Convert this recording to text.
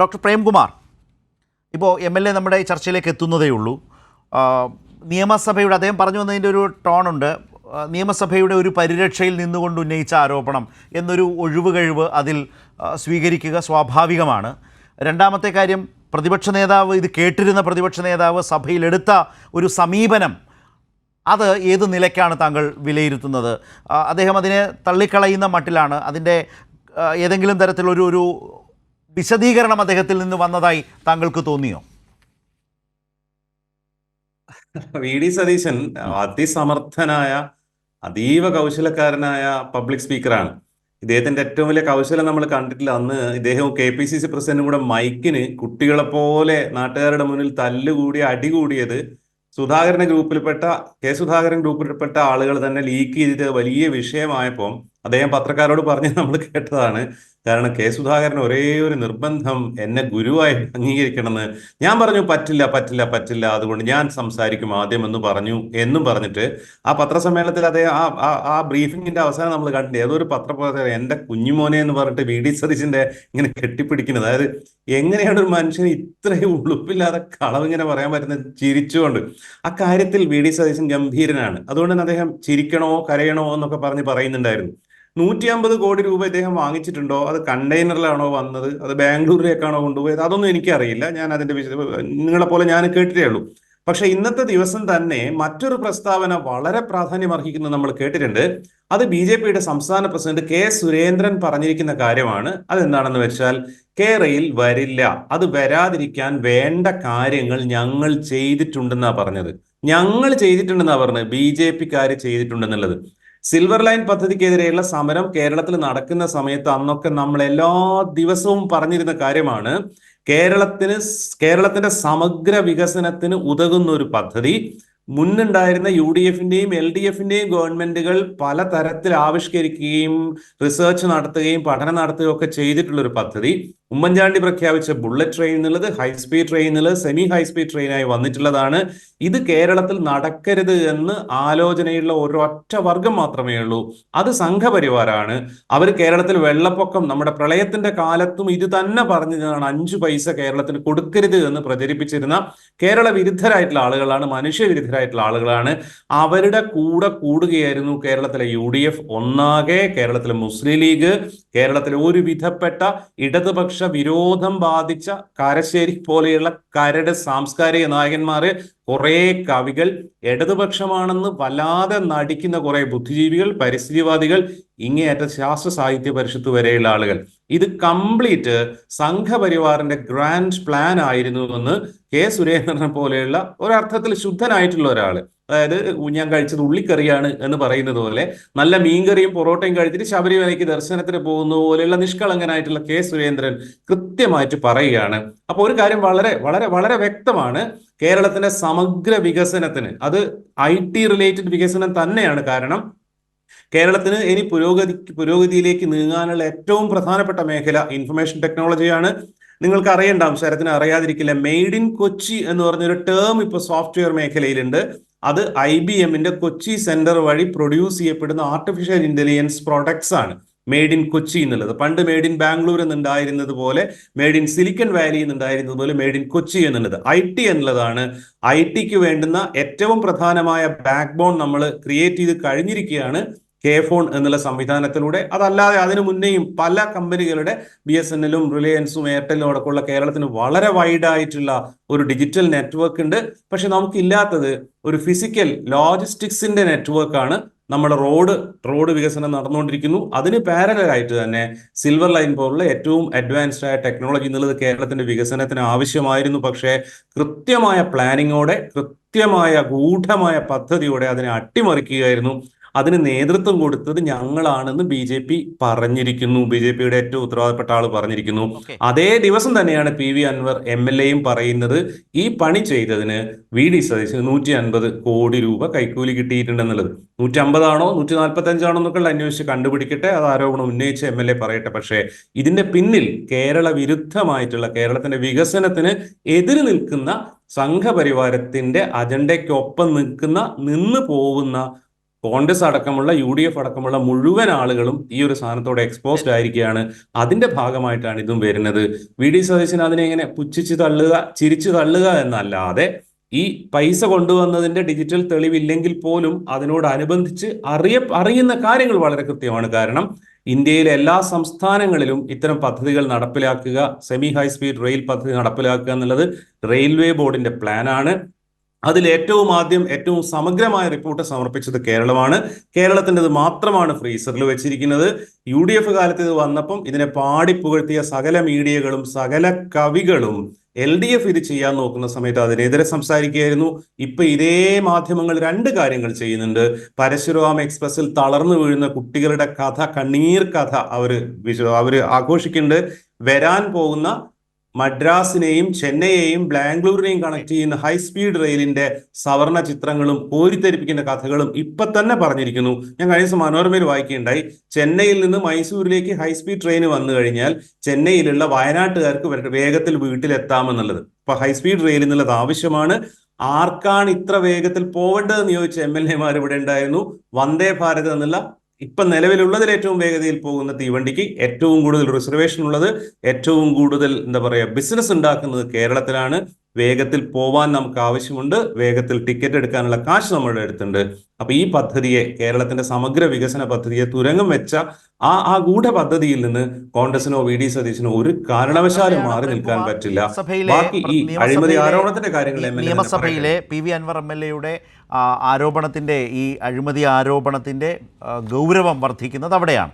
Doctor Premkumar ഇപ്പോൾ M L A നമ്മുടെ ചർച്ചയിലേക്ക് എത്തുന്നതേ ഉള്ളൂ. നിയമസഭയുടെ അദ്ദേഹം പറഞ്ഞു വന്നതിന്റെ ഒരു ടോണുണ്ട് നിയമസഭയുടെ ഒരു പരിരക്ഷയിൽ നിന്നുകൊണ്ട് ഉന്നയിച്ച ആരോപണം എന്നൊരു ഒഴിവ് കഴിവ് അതിൽ സ്വീകരിക്കുക സ്വാഭാവികമാണ്. രണ്ടാമത്തെ കാര്യം പ്രതിപക്ഷ നേതാവ് ഇത് കേട്ടിരുന്ന പ്രതിപക്ഷ നേതാവ് സഭയിലെടുത്ത ഒരു സമീപനം അത് ഏത് നിലയ്ക്കാണ് താങ്കൾ വിലയിരുത്തുന്നത്? അദ്ദേഹം അതിനെ തള്ളിക്കളയുന്ന മട്ടിലാണ്. അതിന്റെ ഏതെങ്കിലും തരത്തിലൊരു ഒരു വിശദീകരണം അദ്ദേഹത്തിൽ നിന്ന് വന്നതായി താങ്കൾക്ക് തോന്നിയോ? വി. ഡി. സതീശൻ അതിസമർത്ഥനായ അതീവ കൗശലക്കാരനായ പബ്ലിക് സ്പീക്കറാണ്. ഇദ്ദേഹത്തിന്റെ ഏറ്റവും വലിയ കൗശലം നമ്മൾ കണ്ടിട്ടില്ല. അന്ന് ഇദ്ദേഹം കെ പി സി സി പ്രസിഡന്റും കൂടെ മൈക്കിന് കുട്ടികളെ പോലെ നാട്ടുകാരുടെ മുന്നിൽ തല്ലുകൂടി അടികൂടിയത് സുധാകരന്റെ ഗ്രൂപ്പിൽപ്പെട്ട കെ. സുധാകരൻ ഗ്രൂപ്പിൽപ്പെട്ട ആളുകൾ തന്നെ ലീക്ക് ചെയ്തിട്ട് വലിയ വിഷയമായപ്പോൾ അദ്ദേഹം പത്രക്കാരോട് പറഞ്ഞ് നമ്മൾ കേട്ടതാണ്. കാരണം കെ സുധാകരൻ ഒരേ ഒരു നിർബന്ധം എന്നെ ഗുരുവായി അംഗീകരിക്കണമെന്ന് ഞാൻ പറഞ്ഞു പറ്റില്ല പറ്റില്ല പറ്റില്ല അതുകൊണ്ട് ഞാൻ സംസാരിക്കും ആദ്യം എന്ന് പറഞ്ഞു എന്നും പറഞ്ഞിട്ട് ആ പത്രസമ്മേളനത്തിൽ അതേ ആ ആ ബ്രീഫിംഗിന്റെ അവസാനം നമ്മൾ കണ്ടേ ഏതൊരു പത്രപ്രവർത്തകർ എന്റെ കുഞ്ഞുമോനെ എന്ന് പറഞ്ഞിട്ട് വി. ഡി. സതീശിന്റെ ഇങ്ങനെ കെട്ടിപ്പിടിക്കുന്നത്. അതായത് എങ്ങനെയാണ് ഒരു മനുഷ്യന് ഇത്രയും ഉളുപ്പില്ലാതെ കളവിങ്ങനെ പറയാൻ പറ്റുന്നത് ചിരിച്ചുകൊണ്ട്. ആ കാര്യത്തിൽ വി. ഡി. സതീശൻ ഗംഭീരനാണ്. അതുകൊണ്ട് തന്നെ അദ്ദേഹം ചിരിക്കണോ കരയണോ എന്നൊക്കെ പറഞ്ഞ് പറയുന്നുണ്ടായിരുന്നു. നൂറ്റി അമ്പത് കോടി രൂപ ഇദ്ദേഹം വാങ്ങിച്ചിട്ടുണ്ടോ? അത് കണ്ടെയ്നറിലാണോ വന്നത്? അത് ബാംഗ്ലൂരിലേക്കാണോ കൊണ്ടുപോയത്? അതൊന്നും എനിക്കറിയില്ല. ഞാൻ അതിന്റെ നിങ്ങളെ പോലെ ഞാൻ കേട്ടിട്ടേ ഉള്ളൂ. പക്ഷെ ഇന്നത്തെ ദിവസം തന്നെ മറ്റൊരു പ്രസ്താവന വളരെ പ്രാധാന്യം അർഹിക്കുന്നത് നമ്മൾ കേട്ടിട്ടുണ്ട്. അത് ബി ജെ പിയുടെ സംസ്ഥാന പ്രസിഡന്റ് കെ സുരേന്ദ്രൻ പറഞ്ഞിരിക്കുന്ന കാര്യമാണ്. അതെന്താണെന്ന് വെച്ചാൽ കേരയിൽ വരില്ല. അത് വരാതിരിക്കാൻ വേണ്ട കാര്യങ്ങൾ ഞങ്ങൾ ചെയ്തിട്ടുണ്ടെന്നാ പറഞ്ഞത്. ഞങ്ങൾ ചെയ്തിട്ടുണ്ടെന്നാ പറഞ്ഞത്. ബി ജെ പിക്കാര് ചെയ്തിട്ടുണ്ടെന്നുള്ളത്. സിൽവർ ലൈൻ പദ്ധതിക്കെതിരെയുള്ള സമരം കേരളത്തിൽ നടക്കുന്ന സമയത്ത് അന്നൊക്കെ നമ്മൾ എല്ലാ ദിവസവും പറഞ്ഞിരുന്ന കാര്യമാണ്. കേരളത്തിന് കേരളത്തിന്റെ സമഗ്ര വികസനത്തിന് ഉതകുന്ന ഒരു പദ്ധതി. മുന്നുണ്ടായിരുന്ന യു ഡി എഫിന്റെയും എൽ ഡി എഫിന്റെയും ഗവൺമെന്റുകൾ പല തരത്തിൽ ആവിഷ്കരിക്കുകയും റിസർച്ച് നടത്തുകയും പഠനം നടത്തുകയും ഒക്കെ ചെയ്തിട്ടുള്ള ഒരു പദ്ധതി. ഉമ്മൻചാണ്ടി പ്രഖ്യാപിച്ച ബുള്ളറ്റ് ട്രെയിൻ എന്നുള്ളത് ഹൈസ്പീഡ് ട്രെയിൻ എന്നുള്ളത് സെമി ഹൈസ്പീഡ് ട്രെയിനായി വന്നിട്ടുള്ളതാണ്. ഇത് കേരളത്തിൽ നടക്കരുത് എന്ന് ആലോചനയുള്ള ഒരൊറ്റ വർഗം മാത്രമേ ഉള്ളൂ. അത് സംഘപരിവാരാണ് അവർ കേരളത്തിൽ വെള്ളപ്പൊക്കം നമ്മുടെ പ്രളയത്തിന്റെ കാലത്തും ഇത് തന്നെ പറഞ്ഞതാണ് അഞ്ചു പൈസ കേരളത്തിന് കൊടുക്കരുത് എന്ന് പ്രചരിപ്പിച്ചിരുന്ന കേരള വിരുദ്ധരായിട്ടുള്ള ആളുകളാണ് മനുഷ്യവിരുദ്ധരായിട്ടുള്ള ആളുകളാണ്. അവരുടെ കൂടെ കൂടുകയായിരുന്നു കേരളത്തിലെ യു ഡി എഫ്. ഒന്നാകെ കേരളത്തിലെ മുസ്ലിം ലീഗ് കേരളത്തിലെ ഒരുവിധപ്പെട്ട ഇടതുപക്ഷ വിരോധം ബാധിച്ച കാരശ്ശേരി പോലെയുള്ള കരട് സാംസ്കാരിക നായകന്മാര് കുറെ കവികൾ ഇടതുപക്ഷമാണെന്ന് വല്ലാതെ നടിക്കുന്ന കുറെ ബുദ്ധിജീവികൾ പരിസ്ഥിതിവാദികൾ ഇങ്ങേയറ്റ ശാസ്ത്ര സാഹിത്യ പരിഷത്ത് വരെയുള്ള ആളുകൾ. ഇത് കംപ്ലീറ്റ് സംഘപരിവാറിന്റെ ഗ്രാൻഡ് പ്ലാൻ ആയിരുന്നു എന്ന് കെ സുരേന്ദ്രനെ പോലെയുള്ള ഒരർത്ഥത്തിൽ ശുദ്ധനായിട്ടുള്ള ഒരാൾ. അതായത് ഞാൻ കഴിച്ചത് ഉള്ളിക്കറിയാണ് എന്ന് പറയുന്നത് പോലെ നല്ല മീൻകറിയും പൊറോട്ടയും കഴിച്ചിട്ട് ശബരിമലയ്ക്ക് ദർശനത്തിന് പോകുന്ന പോലെയുള്ള നിഷ്കളങ്കനായിട്ടുള്ള കെ സുരേന്ദ്രൻ കൃത്യമായിട്ട് പറയുകയാണ്. അപ്പൊ ഒരു കാര്യം വളരെ വളരെ വളരെ വ്യക്തമാണ്. കേരളത്തിന്റെ സമഗ്ര വികസനത്തിന് അത് ഐ ടി റിലേറ്റഡ് വികസനം തന്നെയാണ് കാരണം കേരളത്തിന് ഇനി പുരോഗതി പുരോഗതിയിലേക്ക് നീങ്ങാനുള്ള ഏറ്റവും പ്രധാനപ്പെട്ട മേഖല ഇൻഫർമേഷൻ ടെക്നോളജിയാണ് നിങ്ങൾക്ക് അറിയണ്ടാവും ശരത്തിന് അറിയാതിരിക്കില്ല. മെയ്ഡ് ഇൻ കൊച്ചി എന്ന് പറഞ്ഞൊരു ടേം ഇപ്പോൾ സോഫ്റ്റ്വെയർ മേഖലയിലുണ്ട്. അത് ഐ ബി എമ്മിന്റെ കൊച്ചി സെന്റർ വഴി പ്രൊഡ്യൂസ് ചെയ്യപ്പെടുന്ന ആർട്ടിഫിഷ്യൽ ഇന്റലിജൻസ് പ്രോഡക്ട്സ് ആണ്. മെയ്ഡ് ഇൻ കൊച്ചി എന്നുള്ളത്. പണ്ട് മെയ്ഡ് ഇൻ ബാംഗ്ലൂർ എന്നുണ്ടായിരുന്നത് പോലെ മെയ്ഡ് ഇൻ സിലിക്കൺ വാലി എന്നുണ്ടായിരുന്നത് പോലെ മെയ്ഡ് ഇൻ കൊച്ചി എന്നുള്ളത്. ഐ ടി എന്നുള്ളതാണ്. ഐ ടിക്ക് വേണ്ടുന്ന ഏറ്റവും പ്രധാനമായ ബാക്ക്ബോൺ നമ്മൾ ക്രിയേറ്റ് ചെയ്ത് കഴിഞ്ഞിരിക്കുകയാണ് കെ ഫോൺ എന്നുള്ള സംവിധാനത്തിലൂടെ. അതല്ലാതെ അതിനു മുന്നേയും പല കമ്പനികളുടെ ബി എസ് എൻ എല്ലും റിലയൻസും എയർടെല്ലും അടക്കമുള്ള കേരളത്തിന് വളരെ വൈഡ് ആയിട്ടുള്ള ഒരു ഡിജിറ്റൽ നെറ്റ്വർക്ക് ഉണ്ട്. പക്ഷെ നമുക്കില്ലാത്തത് ഒരു ഫിസിക്കൽ ലോജിസ്റ്റിക്സിന്റെ നെറ്റ്വർക്കാണ് നമ്മുടെ റോഡ് റോഡ് വികസനം നടന്നുകൊണ്ടിരിക്കുന്നു. അതിന് പാരലായിട്ട് തന്നെ സിൽവർ ലൈൻ പോലുള്ള ഏറ്റവും അഡ്വാൻസ്ഡ് ആയ ടെക്നോളജി എന്നുള്ളത് കേരളത്തിന്റെ വികസനത്തിന് ആവശ്യമായിരുന്നു. പക്ഷേ കൃത്യമായ പ്ലാനിങ്ങോടെ കൃത്യമായ ഗൂഢമായ പദ്ധതിയോടെ അതിനെ അട്ടിമറിക്കുകയായിരുന്നു. അതിന് നേതൃത്വം കൊടുത്തത് ഞങ്ങളാണെന്ന് ബി ജെ പി പറഞ്ഞിരിക്കുന്നു. ബി ജെ പിയുടെ ഏറ്റവും ഉത്തരവാദപ്പെട്ട ആൾ പറഞ്ഞിരിക്കുന്നു. അതേ ദിവസം തന്നെയാണ് P V Anvar M L എയും പറയുന്നത് ഈ പണി ചെയ്തതിന് വി ഡി സതീശന് നൂറ്റി അൻപത് കോടി രൂപ കൈക്കൂലി കിട്ടിയിട്ടുണ്ടെന്നുള്ളത്. നൂറ്റി അമ്പതാണോ നൂറ്റി നാൽപ്പത്തി അഞ്ചാണോ എന്നൊക്കെ അന്വേഷിച്ച് കണ്ടുപിടിക്കട്ടെ. അത് ആരോപണം ഉന്നയിച്ച് എം എൽ എ പറയട്ടെ. പക്ഷേ ഇതിന്റെ പിന്നിൽ കേരള വിരുദ്ധമായിട്ടുള്ള കേരളത്തിന്റെ വികസനത്തിന് എതിര് നിൽക്കുന്ന സംഘപരിവാരത്തിന്റെ അജണ്ടയ്ക്കൊപ്പം നിൽക്കുന്ന നിന്ന് പോകുന്ന കോൺഗ്രസ് അടക്കമുള്ള യു ഡി എഫ് അടക്കമുള്ള മുഴുവൻ ആളുകളും ഈ ഒരു സാധനത്തോടെ എക്സ്പോസ്ഡ് ആയിരിക്കുകയാണ്. അതിന്റെ ഭാഗമായിട്ടാണ് ഇതും വരുന്നത്. വി ഡി സതീശൻ അതിനെ ഇങ്ങനെ പുച്ഛിച്ച് തള്ളുക ചിരിച്ചു തള്ളുക എന്നല്ലാതെ ഈ പൈസ കൊണ്ടുവന്നതിന്റെ ഡിജിറ്റൽ തെളിവില്ലെങ്കിൽ പോലും അതിനോടനുബന്ധിച്ച് അറിയ അറിയുന്ന കാര്യങ്ങൾ വളരെ കൃത്യമാണ്. കാരണം ഇന്ത്യയിലെ എല്ലാ സംസ്ഥാനങ്ങളിലും ഇത്തരം പദ്ധതികൾ നടപ്പിലാക്കുക സെമി ഹൈ സ്പീഡ് റെയിൽ പദ്ധതി നടപ്പിലാക്കുക എന്നുള്ളത് റെയിൽവേ ബോർഡിന്റെ പ്ലാനാണ് അതിൽ ഏറ്റവും ആദ്യം ഏറ്റവും സമഗ്രമായ റിപ്പോർട്ട് സമർപ്പിച്ചത് കേരളമാണ്. കേരളത്തിന്റെത് മാത്രമാണ് ഫ്രീസറിൽ വെച്ചിരിക്കുന്നത്. യു ഡി എഫ് കാലത്ത് ഇത് വന്നപ്പം ഇതിനെ പാടിപ്പുകഴ്ത്തിയ സകല മീഡിയകളും സകല കവികളും എൽ ഡി എഫ് ഇത് ചെയ്യാൻ നോക്കുന്ന സമയത്ത് അതിനെതിരെ സംസാരിക്കുകയായിരുന്നു. ഇപ്പൊ ഇതേ മാധ്യമങ്ങൾ രണ്ട് കാര്യങ്ങൾ ചെയ്യുന്നുണ്ട്. പരശുരാം എക്സ്പ്രസിൽ തളർന്നു വീഴുന്ന കുട്ടികളുടെ കഥ കണ്ണീർ കഥ അവർ അവർ ആഘോഷിക്കുന്നുണ്ട്. വരാൻ പോകുന്ന മദ്രാസിനെയും ചെന്നൈയെയും ബാംഗ്ലൂരിനെയും കണക്ട് ചെയ്യുന്ന ഹൈ സ്പീഡ് റെയിലിന്റെ സവർണ ചിത്രങ്ങളും കോരിത്തെരിപ്പിക്കുന്ന കഥകളും ഇപ്പൊ തന്നെ പറഞ്ഞിരിക്കുന്നു. ഞാൻ കഴിഞ്ഞ ദിവസം മനോരമയിൽ വായിക്കുകയുണ്ടായി. ചെന്നൈയിൽ നിന്ന് മൈസൂരിലേക്ക് ഹൈ സ്പീഡ് ട്രെയിൻ വന്നു കഴിഞ്ഞാൽ ചെന്നൈയിലുള്ള വയനാട്ടുകാർക്ക് വേഗത്തിൽ വീട്ടിലെത്താമെന്നുള്ളത്. ഇപ്പൊ ഹൈ സ്പീഡ് റെയിൽ എന്നുള്ളത് ആവശ്യമാണ്. ആർക്കാണ് ഇത്ര വേഗത്തിൽ പോവേണ്ടതെന്ന് ചോദിച്ച എം എൽ എമാർ ഇവിടെ ഉണ്ടായിരുന്നു. വന്ദേ ഭാരത് എന്നുള്ള ഇപ്പൊ നിലവിലുള്ളതിൽ ഏറ്റവും വേഗതയിൽ പോകുന്ന തീവണ്ടിക്ക് ഏറ്റവും കൂടുതൽ റിസർവേഷൻ ഉള്ളത് ഏറ്റവും കൂടുതൽ എന്താ പറയാ ബിസിനസ് ഉണ്ടാക്കുന്നത് കേരളത്തിലാണ്. വേഗത്തിൽ പോവാൻ നമുക്ക് ആവശ്യമുണ്ട്. വേഗത്തിൽ ടിക്കറ്റ് എടുക്കാനുള്ള കാശ് നമ്മളുടെ അടുത്തുണ്ട്. അപ്പൊ ഈ പദ്ധതിയെ കേരളത്തിന്റെ സമഗ്ര വികസന പദ്ധതിയെ തുരങ്കം വെച്ച ആ ആ ഗൂഢ പദ്ധതിയിൽ നിന്ന് കോൺഗ്രസിനോ വി ഡി സതീശനോ ഒരു കാരണവശാലും മാറി നിൽക്കാൻ പറ്റില്ല. ബാക്കി ഈ അഴിമതി ആരോപണത്തിന്റെ കാര്യങ്ങൾ. നിയമസഭയിലെ P V Anvar M L എയുടെ ആരോപണത്തിന്റെ ഈ അഴിമതി ആരോപണത്തിന്റെ ഗൗരവം വർദ്ധിക്കുന്നത് അവിടെയാണ്.